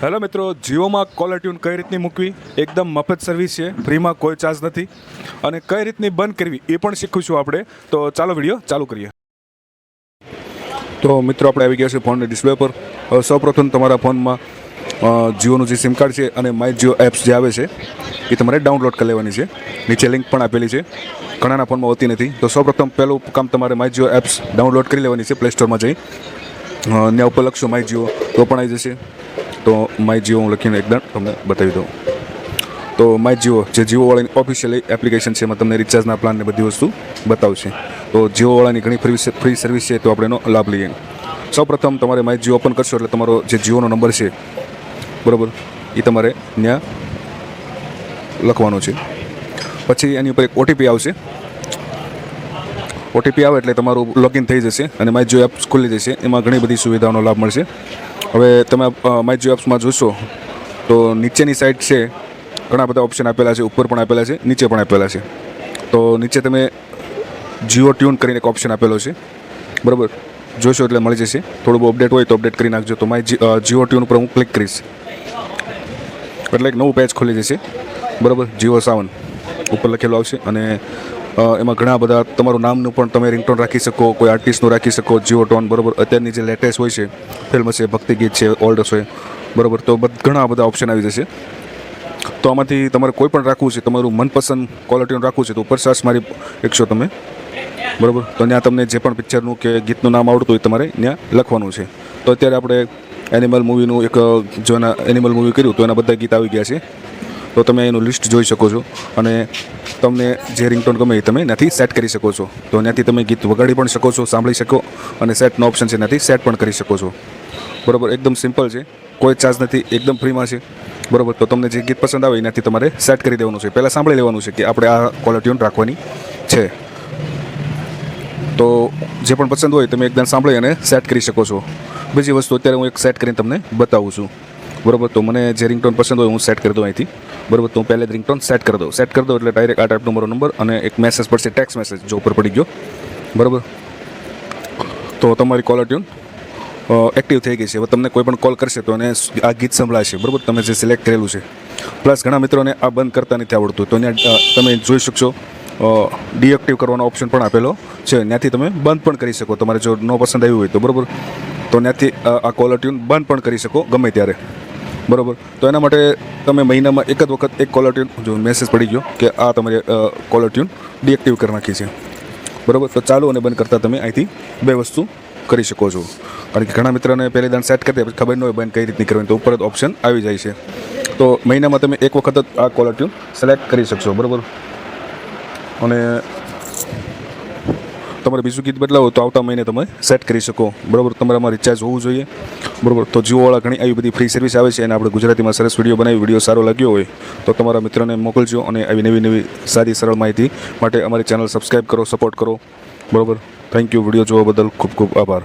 Hello મિત્રો, જીઓમાં caller tune કઈ રીતની મૂકવી? એકદમ મફત સર્વિસ છે, ફ્રીમાં કોઈ ચાર્જ નથી. અને કઈ રીતની બંધ કરવી એ પણ શીખીશું આપણે. તો ચાલો વીડિયો ચાલુ કરીએ. તો મિત્રો, આપણે આવી ગયા છે ફોનની ડિસ્પ્લે પર. સૌપ્રથમ તમારા ફોનમાં જીઓનું જે સિમ કાર્ડ છે અને માય જીઓ એપ્સ જે આવે છે, એ તમારે ડાઉનલોડ કરી લેવાની છે. નીચે લિંક પણ આપેલી છે. ઘણાના ફોનમાં હોતી નથી. તો સૌપ્રથમ પહેલું કામ તમારે માય જીઓ એપ્સ ડાઉનલોડ કરી લેવાની છે પ્લે સ્ટોરમાં જઈ. ત્યાં ઉપર લખશો માય જીઓ તો પણ આવી જશે. તો માય જીઓ હું લખીને એકદમ તમને બતાવી દઉં. તો માય જીઓ, જે જીઓવાળાની ઓફિશિયલ એપ્લિકેશન છે, એમાં તમને રિચાર્જના પ્લાનને બધી વસ્તુ બતાવશે. તો જીઓવાળાની ઘણી ફ્રી ફ્રી સર્વિસ છે, તો આપણે એનો લાભ લઈએ. સૌપ્રથમ તમારે માય જીઓ ઓપન કરશો એટલે તમારો જે જીઓનો નંબર છે, બરાબર એ તમારે ત્યાં લખવાનો છે. પછી એની ઉપર એક ઓટીપી આવશે. ઓટીપી આવે એટલે તમારું લોગિન થઈ જશે અને માય જીઓ એપ ખુલી જશે. એમાં ઘણી બધી સુવિધાઓનો લાભ મળશે. હવે તમે માય જીઓ એપ્સમાં જોશો, તો નીચેની સાઈડ છે, ઘણા બધા ઓપ્શન આપેલા છે, ઉપર પણ આપેલા છે, નીચે પણ આપેલા છે. તો નીચે તમે જીઓ ટ્યુન કરીને એક ઓપ્શન આપેલો છે. બરાબર? જોશો એટલે મળી જશે. થોડું બહુ અપડેટ હોય તો અપડેટ કરી નાખજો. તો માય જીઓ ટ્યુન ઉપર હું ક્લિક કરીશ. એટલે એક નવું પેજ ખોલી જશે. બરાબર? જીઓ સાવન. ઉપર લખેલું આવશે અને એમાં ઘણા બધા તમારું નામનું પણ તમે રિંગટોન રાખી શકો, કોઈ આર્ટિસ્ટનું રાખી શકો, જીઓ ટોન, બરાબર. અત્યારની જે લેટેસ્ટ હોય છે ફિલ્મ છે ભક્તિ ગીત છે ઓલ્ડ હોય બરાબર. તો ઘણા બધા ઓપ્શન આવી જશે. તો આમાંથી તમારે કોઈ પણ રાખવું છે, તમારું મનપસંદ ક્વોલિટીનું રાખવું છે, તો ઉપર સર્ચ મારી એકશો તમે. બરાબર. તો ત્યાં તમને જે પણ પિક્ચરનું કે ગીતનું નામ આવડતું હોય તમારે ત્યાં લખવાનું છે. તો અત્યારે આપણે એનિમલ મૂવીનું એક, જો એના એનિમલ મૂવી કર્યું તો એના બધા ગીત આવી ગયા છે. તો તમે એનું લિસ્ટ જોઈ શકો છો અને તમને જે રિંગટોન ગમે એ તમે એનાથી સેટ કરી શકો છો. તો ત્યાંથી તમે ગીત વગાડી પણ શકો છો, સાંભળી શકો અને સેટનો ઓપ્શન છે એનાથી સેટ પણ કરી શકો છો. બરાબર, એકદમ સિમ્પલ છે. કોઈ ચાર્જ નથી, એકદમ ફ્રીમાં છે. બરાબર, તો તમને જે ગીત પસંદ આવે એનાથી તમારે સેટ કરી દેવાનું છે. પહેલાં સાંભળી લેવાનું છે કે આપણે આ ક્વોલિટીઓને રાખવાની છે. તો જે પણ પસંદ હોય તમે એકદમ સાંભળી અને સેટ કરી શકો છો. બીજી વસ્તુ અત્યારે હું એક સેટ કરીને તમને બતાવું છું. બરાબર, તો મને જે રિંગટોન પસંદ હોય હું સેટ કરી દઉં અહીંથી. બરાબર, તો હું પહેલે જ રિંગટોન સેટ કરી દઉં. સેટ કરી દઉં એટલે ડાયરેક્ટ આ ટાઈપનો મારો નંબર અને એક મેસેજ પડશે ટેક્સ મેસેજ જો ઉપર પડી ગયો. બરાબર? તો તમારી કોલર ટ્યુન એક્ટિવ થઈ ગઈ છે. હવે તમને કોઈ પણ કોલ કરશે તો એને આ ગીત સંભળાશે. બરાબર? તમે જે સિલેક્ટ કરેલું છે. પ્લસ ઘણા મિત્રોને આ બંધ કરતા નથી આવડતું. તો તમે જોઈ શકશો ડીએક્ટિવ કરવાનો ઓપ્શન પણ આપેલો છે. ત્યાંથી તમે બંધ પણ કરી શકો. તમારે જો ન પસંદ આવ્યું હોય તો, બરાબર? તો ત્યાંથી આ કોલર ટ્યુન બંધ પણ કરી શકો, ગમે ત્યારે. બરાબર. તો એના માટે તમે મહિનામાં એક જ વખત એક કોલર ટ્યુન જો મેસેજ પડી ગયો કે આ તમારી કોલર ટ્યુન ડીએક્ટિવ કરી નાખી છે. બરાબર? તો ચાલુ અને બંધ કરતાં તમે અહીંથી બે વસ્તુ કરી શકો છો. કારણ કે ઘણા મિત્રોને પહેલી દાન સેટ કરી દે ખબર ન હોય બંધ કઈ રીતની કરવાની, તો ઉપર જ ઓપ્શન આવી જાય છે. તો મહિનામાં તમે એક વખત જ આ કોલર ટ્યુન સિલેક્ટ કરી શકશો. બરાબર? અને તમારે બીજું ગીત બદલાવો તો આવતા મહિને તમે સેટ કરી શકો. બરાબર? તમારામાં રિચાર્જ હોવું જોઈએ. બરાબર? તો જીઓવાળા ઘણી આવી બધી ફ્રી સર્વિસ આવે છે અને આપણે ગુજરાતીમાં સરસ વીડિયો બનાવી વીડિયો સારો લાગ્યો હોય, તો તમારા મિત્રોને મોકલજો અને આવી નવી નવી સારી સરળ માહિતી માટે અમારી ચેનલ સબસ્ક્રાઈબ કરો સપોર્ટ કરો. બરાબર? થેન્ક યુ વીડિયો જોવા બદલ ખૂબ ખૂબ આભાર.